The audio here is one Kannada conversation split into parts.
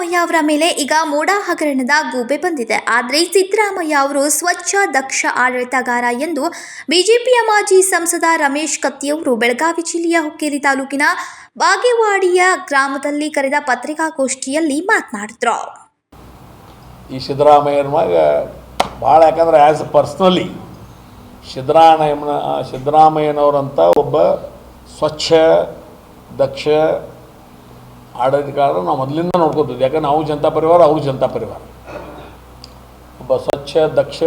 ಸಿದ್ದರಾಮಯ್ಯ ಅವರ ಮೇಲೆ ಈಗ ಮೋಡ ಹಗರಣದ ಗೂಬೆ ಬಂದಿದೆ. ಆದರೆ ಸಿದ್ದರಾಮಯ್ಯ ಅವರು ಸ್ವಚ್ಛ, ದಕ್ಷ ಆಡಳಿತಗಾರ ಎಂದು ಬಿಜೆಪಿಯ ಮಾಜಿ ಸಂಸದ ರಮೇಶ್ ಕತ್ತಿಯವರು ಬೆಳಗಾವಿ ಜಿಲ್ಲೆಯ ಹುಕ್ಕೇರಿ ತಾಲೂಕಿನ ಬಾಗೇವಾಡಿಯ ಗ್ರಾಮದಲ್ಲಿ ಕರೆದ ಪತ್ರಿಕಾಗೋಷ್ಠಿಯಲ್ಲಿ ಮಾತನಾಡಿದ್ರು. ಈ ಸಿದ್ದರಾಮಯ್ಯನ ಭಾಳ ಯಾಕಂದ್ರೆ ಆ್ಯಸ್ ಪರ್ಸ್ನಲಿ ಸಿದ್ದರಾಮಯ್ಯನ ಸಿದ್ದರಾಮಯ್ಯನವರಂಥ ಒಬ್ಬ ಸ್ವಚ್ಛ, ದಕ್ಷ ಆಡಳಿತಗಾರರು ನಾವು ಮೊದಲಿಂದ ನೋಡ್ಕೋತಿದ್ವಿ. ಯಾಕಂದ್ರೆ ನಾವು ಜನತಾ ಪರಿವಾರ, ಅವರು ಜನತಾ ಪರಿವಾರ. ಒಬ್ಬ ಸ್ವಚ್ಛ, ದಕ್ಷ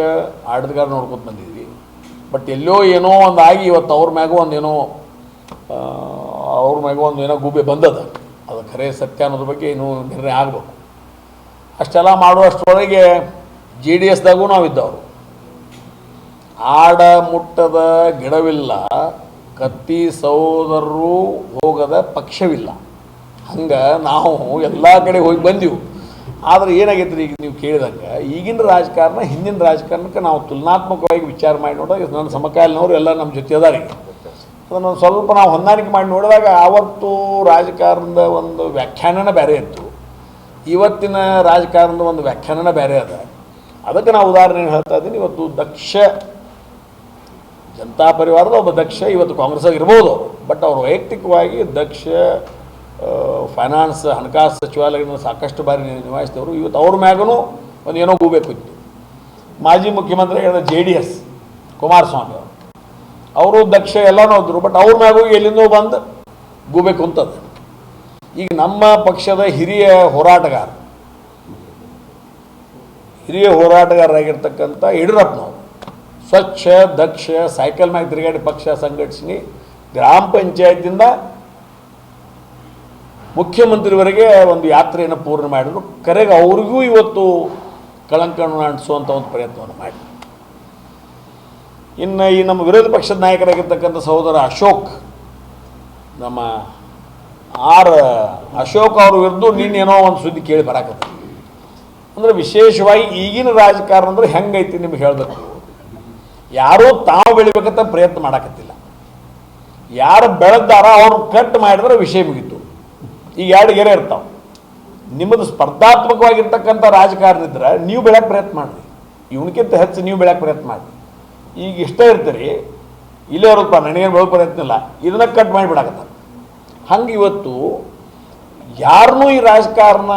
ಆಡಳಿತಗಾರ ನೋಡ್ಕೊತ ಬಂದಿದ್ವಿ. ಬಟ್ ಎಲ್ಲೋ ಏನೋ ಒಂದು ಆಗಿ ಇವತ್ತು ಅವ್ರ ಮ್ಯಾಗೂ ಏನೋ ಅವ್ರ ಮ್ಯಾಗೂ ಒಂದು ಏನೋ ಗೂಬೆ ಬಂದದ. ಅದು ಖರೆ ಸತ್ಯ ಅನ್ನೋದ್ರ ಬಗ್ಗೆ ಇನ್ನೂ ನಿರ್ಣಯ ಆಗಬೇಕು. ಅಷ್ಟೆಲ್ಲ ಮಾಡುವಷ್ಟರೊಳಗೆ ಜೆ ಡಿ ಎಸ್ದಾಗೂ ನಾವಿದ್ದವರು. ಆಡ ಮುಟ್ಟದ ಗಿಡವಿಲ್ಲ, ಕತ್ತಿ ಸಹೋದರರು ಹೋಗದ ಪಕ್ಷವಿಲ್ಲ. ಹಂಗೆ ನಾವು ಎಲ್ಲ ಕಡೆ ಹೋಗಿ ಬಂದೆವು. ಆದರೆ ಏನಾಗೈತೆ ರೀ ಈಗ ನೀವು ಕೇಳಿದಂಗೆ, ಈಗಿನ ರಾಜಕಾರಣ, ಹಿಂದಿನ ರಾಜಕಾರಣಕ್ಕೆ ನಾವು ತುಲನಾತ್ಮಕವಾಗಿ ವಿಚಾರ ಮಾಡಿ ನೋಡಿದಾಗ ನನ್ನ ಸಮಕಾಲೀನವರು ಎಲ್ಲ ನಮ್ಮ ಜೊತೆ ಅದಾರ. ಈಗ ಅದನ್ನು ಸ್ವಲ್ಪ ನಾವು ಹೊಂದಾಣಿಕೆ ಮಾಡಿ ನೋಡಿದಾಗ ಆವತ್ತು ರಾಜಕಾರಣದ ಒಂದು ವ್ಯಾಖ್ಯಾನನ ಬೇರೆ ಇತ್ತು. ಇವತ್ತಿನ ರಾಜಕಾರಣದ ಒಂದು ವ್ಯಾಖ್ಯಾನನ ಬೇರೆ ಅದ. ಅದಕ್ಕೆ ನಾವು ಉದಾಹರಣೆ ಹೇಳ್ತಾ ಇದ್ದೀನಿ, ಇವತ್ತು ದಕ್ಷ ಜನತಾ ಪರಿವಾರದ ಒಬ್ಬ ದಕ್ಷ ಇವತ್ತು ಕಾಂಗ್ರೆಸ್ ಇರ್ಬೋದು. ಬಟ್ ಅವರು ವೈಯಕ್ತಿಕವಾಗಿ ದಕ್ಷ ಫೈನಾನ್ಸ್ ಹಣಕಾಸು ಸಚಿವಾಲಯಗಳನ್ನು ಸಾಕಷ್ಟು ಬಾರಿ ನಿಭಾಯಿಸಿದವರು. ಇವತ್ತು ಅವ್ರ ಮ್ಯಾಗೂ ಒಂದು ಏನೋ ಗೂಬೇಕಿತ್ತು ಮಾಜಿ ಮುಖ್ಯಮಂತ್ರಿ ಹೇಳಿದ ಜೆ ಡಿ ಎಸ್ ಕುಮಾರಸ್ವಾಮಿ ಅವರು. ಅವರು ದಕ್ಷ ಎಲ್ಲನೂ ಹೋದ್ರು ಬಟ್ ಅವ್ರ ಮ್ಯಾಗೂ ಎಲ್ಲಿಂದೋ ಬಂದು ಗೂಬೇಕು ಕುಂತದ ಈಗ ನಮ್ಮ ಪಕ್ಷದ ಹಿರಿಯ ಹೋರಾಟಗಾರ, ಹಿರಿಯ ಹೋರಾಟಗಾರರಾಗಿರ್ತಕ್ಕಂಥ ಯಡಿಯೂರಪ್ಪನವರು, ಸ್ವಚ್ಛ, ದಕ್ಷ, ಸೈಕಲ್ ಮ್ಯಾಗ ತಿರುಗಾಡಿ ಪಕ್ಷ ಸಂಘಟಿಸಿ ಗ್ರಾಮ ಪಂಚಾಯತಿಂದ ಮುಖ್ಯಮಂತ್ರಿವರೆಗೆ ಒಂದು ಯಾತ್ರೆಯನ್ನು ಪೂರ್ಣ ಮಾಡಿದ್ರು. ಕರೆಗೆ ಅವ್ರಿಗೂ ಇವತ್ತು ಕಳಂಕವನ್ನು ಅಂಟಿಸುವಂಥ ಒಂದು ಪ್ರಯತ್ನವನ್ನು ಮಾಡಿ ಇನ್ನು ಈ ನಮ್ಮ ವಿರೋಧ ಪಕ್ಷದ ನಾಯಕರಾಗಿರ್ತಕ್ಕಂಥ ಸಹೋದರ ಅಶೋಕ್, ನಮ್ಮ ಆರ್ ಅಶೋಕ್ ಅವ್ರ ವಿರುದ್ಧ ಏನೋ ಒಂದು ಸುದ್ದಿ ಕೇಳಿ ಬರಾಕತ್ತ ಅಂದ್ರೆ ವಿಶೇಷವಾಗಿ ಈಗಿನ ರಾಜಕಾರಣ ಅಂದ್ರೆ ಹೆಂಗೈತಿ ನಿಮ್ಗೆ ಹೇಳಬೇಕು? ಯಾರೂ ತಾವು ಬೆಳಿಬೇಕಂತ ಪ್ರಯತ್ನ ಮಾಡಕತ್ತಿಲ್ಲ. ಯಾರು ಬೆಳೆದಾರ ಅವ್ರು ಕಟ್ ಮಾಡಿದ್ರೆ ವಿಷಯ ಮುಗೀತು. ಈಗ ಎರಡು ಗೆರೆ ಇರ್ತಾವೆ. ನಿಮ್ಮದು ಸ್ಪರ್ಧಾತ್ಮಕವಾಗಿರ್ತಕ್ಕಂಥ ರಾಜಕಾರಣ ಇದ್ರೆ ನೀವು ಬೆಳೆಯಕ್ಕೆ ಪ್ರಯತ್ನ ಮಾಡಿರಿ. ಇವನಕ್ಕಿಂತ ಹೆಚ್ಚು ನೀವು ಬೆಳೆಯಕ್ಕೆ ಪ್ರಯತ್ನ ಮಾಡಿ ಈಗ ಇಷ್ಟೇ ಇರ್ತೀರಿ, ಇಲ್ಲೇ ಇರೋದಪ್ಪ ನನಗೇನು ಬೆಳೋ ಪ್ರಯತ್ನ ಇಲ್ಲ, ಇದನ್ನ ಕಟ್ ಮಾಡಿಬಿಡಾಕತ್ತ ಹಂಗೆ ಇವತ್ತು ಯಾರನ್ನೂ ಈ ರಾಜಕಾರಣ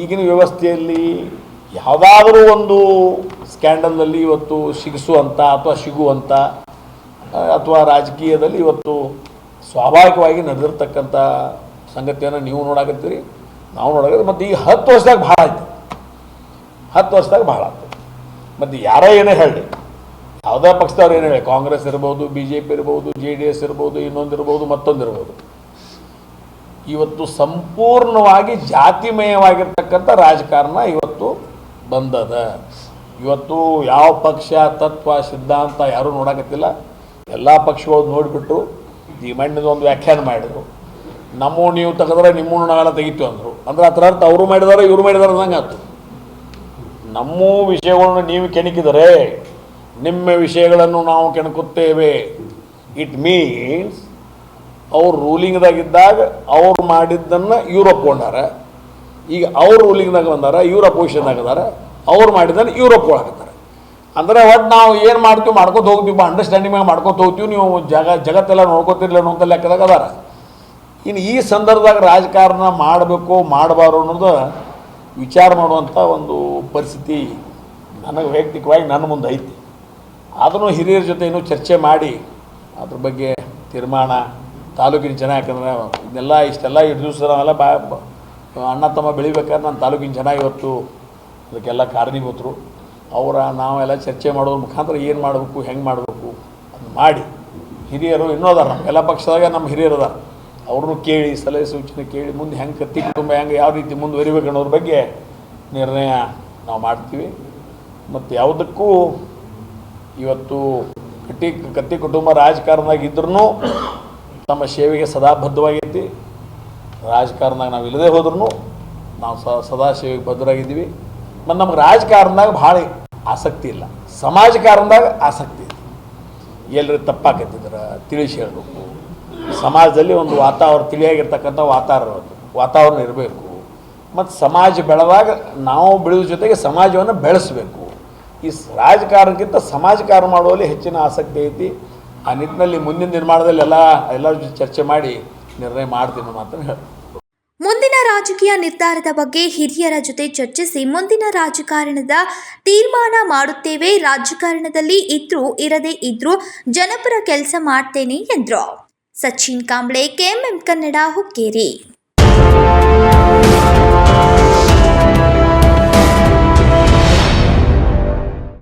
ಈಗಿನ ವ್ಯವಸ್ಥೆಯಲ್ಲಿ ಯಾವುದಾದ್ರೂ ಒಂದು ಸ್ಕ್ಯಾಂಡಲ್ನಲ್ಲಿ ಇವತ್ತು ಸಿಗಿಸುವಂಥ ಅಥವಾ ಸಿಗುವಂಥ ಅಥವಾ ರಾಜಕೀಯದಲ್ಲಿ ಇವತ್ತು ಸ್ವಾಭಾವಿಕವಾಗಿ ನಡೆದಿರ್ತಕ್ಕಂಥ ಸಂಗತಿಯನ್ನು ನೀವು ನೋಡಾಕತ್ತೀರಿ, ನಾವು ನೋಡಾಕತ್ತೀವಿ ಮತ್ತು ಈಗ ಹತ್ತು ವರ್ಷದಾಗ ಭಾಳ ಆಯ್ತು. ಹತ್ತು ವರ್ಷದಾಗ ಭಾಳ ಆಯ್ತು. ಮತ್ತು ಯಾರೇ ಏನೇ ಹೇಳಿ ಯಾವುದೇ ಪಕ್ಷದವ್ರು ಏನು ಹೇಳಿ ಕಾಂಗ್ರೆಸ್ ಇರ್ಬೋದು ಬಿ ಜೆ ಪಿ ಇರ್ಬೋದು, ಜೆ ಡಿ ಎಸ್ ಇರ್ಬೋದು, ಇನ್ನೊಂದು ಇರ್ಬೋದು, ಮತ್ತೊಂದು ಇರ್ಬೋದು. ಇವತ್ತು ಸಂಪೂರ್ಣವಾಗಿ ಜಾತಿಮಯವಾಗಿರ್ತಕ್ಕಂಥ ರಾಜಕಾರಣ ಇವತ್ತು ಬಂದದ. ಇವತ್ತು ಯಾವ ಪಕ್ಷ, ತತ್ವ, ಸಿದ್ಧಾಂತ ಯಾರೂ ನೋಡಕತ್ತಿಲ್ಲ. ಎಲ್ಲ ಪಕ್ಷಗಳು ನೋಡಿಬಿಟ್ರು ಈ ಮಣ್ಣಿದ ಒಂದು ವ್ಯಾಖ್ಯಾನ ಮಾಡಿದ್ರು. ನಮ್ಮ ನೀವು ತೆಗೆದ್ರೆ ನಿಮ್ಮ ನಾವೆಲ್ಲ ತೆಗಿತೀವಿ ಅಂದರು. ಅಂದ್ರೆ ಅದರ ಅರ್ಥ ಅವರು ಮಾಡಿದಾರೆ, ಇವರು ಮಾಡಿದಾರೆ ಅಂದಂಗೆ ಆಯ್ತು. ನಮ್ಮ ವಿಷಯಗಳನ್ನು ನೀವು ಕೆಣಕಿದರೆ ನಿಮ್ಮ ವಿಷಯಗಳನ್ನು ನಾವು ಕೆಣಕುತ್ತೇವೆ. ಇಟ್ ಮೀನ್ಸ್ ಅವ್ರು ರೂಲಿಂಗ್ದಾಗಿದ್ದಾಗ ಅವ್ರು ಮಾಡಿದ್ದನ್ನು ಇವ್ರು ಒಪ್ಕೊಂಡಾರ. ಈಗ ಅವ್ರು ರೂಲಿಂಗ್ದಾಗ ಬಂದಾರ, ಇವ್ರು ಅಪೋಸಿಷನ್ದಾಗ ಅದಾರ ಅವ್ರು ಮಾಡಿದ್ದನ್ನು ಇವ್ರು ಒಪ್ಕೊಳಕತ್ತಾರೆ. ಅಂದ್ರೆ ಒಟ್ಟು ನಾವು ಏನು ಮಾಡ್ತೀವಿ, ಮಾಡ್ಕೊತ ಹೋಗ್ತೀವಿ ಅಂಡರ್ಸ್ಟ್ಯಾಂಡಿಂಗ್ ಮಾಡ್ಕೊತ ಹೋಗ್ತೀವಿ, ನೀವು ಜಗ, ಜಗತ್ತೆಲ್ಲ ನೋಡ್ಕೊತಿರ್ಲಿಲ್ಲ ಅನ್ನೋ ಲೆಕ್ಕದಾಗ ಅದಾರ. ಇನ್ನು ಈ ಸಂದರ್ಭದಾಗ ರಾಜಕಾರಣ ಮಾಡಬೇಕು ಮಾಡಬಾರ್ದು ಅನ್ನೋದು ವಿಚಾರ ಮಾಡುವಂಥ ಒಂದು ಪರಿಸ್ಥಿತಿ ನನಗೆ ವೈಯಕ್ತಿಕವಾಗಿ ನನ್ನ ಮುಂದೆ ಐತಿ. ಅದನ್ನು ಹಿರಿಯರ ಜೊತೆ ಇನ್ನೂ ಚರ್ಚೆ ಮಾಡಿ, ಅದ್ರ ಬಗ್ಗೆ ತೀರ್ಮಾನ, ತಾಲೂಕಿನ ಜನ, ಯಾಕಂದ್ರೆ ಇದನ್ನೆಲ್ಲ ಇಷ್ಟೆಲ್ಲ ಎರಡು ದಿವಸ ನಾವೆಲ್ಲ ಬಾ, ಅಣ್ಣ ತಮ್ಮ ಬೆಳಿಬೇಕಾದ್ರೆ ನನ್ನ ತಾಲೂಕಿನ ಜನ ಇವತ್ತು ಅದಕ್ಕೆಲ್ಲ ಕಾರಣೀಭೂತರು. ಅವರ ನಾವೆಲ್ಲ ಚರ್ಚೆ ಮಾಡೋದ್ರ ಮುಖಾಂತರ ಏನು ಮಾಡಬೇಕು, ಹೆಂಗೆ ಮಾಡಬೇಕು ಅದು ಮಾಡಿ. ಹಿರಿಯರು ಇನ್ನೂ ಅದಾರ ಎಲ್ಲ ಪಕ್ಷದಾಗ ನಮ್ಮ ಹಿರಿಯರು ಅದಾರ. ಅವ್ರನ್ನೂ ಕೇಳಿ, ಸಲಹೆ ಸೂಚನೆ ಕೇಳಿ, ಮುಂದೆ ಹೆಂಗೆ ಕತ್ತಿ ಕುಟುಂಬ, ಹೆಂಗೆ ಯಾವ ರೀತಿ ಮುಂದುವರಿಬೇಕು ಅನ್ನೋದ್ರ ಬಗ್ಗೆ ನಿರ್ಣಯ ನಾವು ಮಾಡ್ತೀವಿ. ಮತ್ತು ಯಾವುದಕ್ಕೂ ಇವತ್ತು ಕಟ್ಟಿ, ಕತ್ತಿ ಕುಟುಂಬ ರಾಜಕಾರಣದಾಗ ಇದ್ರೂ ತಮ್ಮ ಸೇವೆಗೆ ಸದಾ ಬದ್ಧವಾಗೈತಿ ರಾಜಕಾರಣದಾಗ ನಾವು ಇಲ್ಲದೆ ಹೋದ್ರೂ ನಾವು ಸ, ಸದಾ ಸೇವೆಗೆ ಬದ್ಧರಾಗಿದ್ದೀವಿ. ಮತ್ತು ನಮ್ಗೆ ರಾಜಕಾರಣದಾಗ ಭಾಳ ಆಸಕ್ತಿ ಇಲ್ಲ. ಸಮಾಜಕಾರಣದಾಗ ಆಸಕ್ತಿ ಇದೆ ಎಲ್ಲರೂ ತಪ್ಪಾಕತ್ತಿದ್ರೆ, ತಿಳಿಸಿ ಹೇಳಬೇಕು. ಸಮಾಜದಲ್ಲಿ ಒಂದು ವಾತಾವರಣ, ತಿಳಿಯಾಗಿರ್ತಕ್ಕಂಥ ವಾತಾವರಣ ವಾತಾವರಣ ಇರಬೇಕು. ಮತ್ತು ಸಮಾಜ ಬೆಳೆದಾಗ ನಾವು ಬೆಳೆಯುವ ಜೊತೆಗೆ ಸಮಾಜವನ್ನು ಬೆಳೆಸಬೇಕು. ಈ ರಾಜಕಾರಣಕ್ಕಿಂತ ಸಮಾಜಕಾರ ಮಾಡುವಲ್ಲಿ ಹೆಚ್ಚಿನ ಆಸಕ್ತಿ ಐತಿ. ಆ ನಿಟ್ಟಿನಲ್ಲಿ ಮುಂದಿನ ನಿರ್ಮಾಣದಲ್ಲಿ ಎಲ್ಲ, ಎಲ್ಲರ ಜೊತೆ ಚರ್ಚೆ ಮಾಡಿ ನಿರ್ಣಯ ಮಾಡ್ತೀನಿ ಮಾತ್ರ ಹೇಳಿ ಮುಂದಿನ ರಾಜಕೀಯ ನಿರ್ಧಾರದ ಬಗ್ಗೆ ಹಿರಿಯರ ಜೊತೆ ಚರ್ಚಿಸಿ ಮುಂದಿನ ರಾಜಕಾರಣದ ತೀರ್ಮಾನ ಮಾಡುತ್ತೇವೆ. ರಾಜಕಾರಣದಲ್ಲಿ ಇದ್ರೂ, ಇರದೇ ಇದ್ರೂ ಜನಪರ ಕೆಲಸ ಮಾಡ್ತೇನೆ ಎಂದರು. ಸಚಿನ್ ಕಾಂಬ್ಳೆ ಕೆಎಂಎಂ ಕನ್ನಡ ಹುಕ್ಕೇರಿ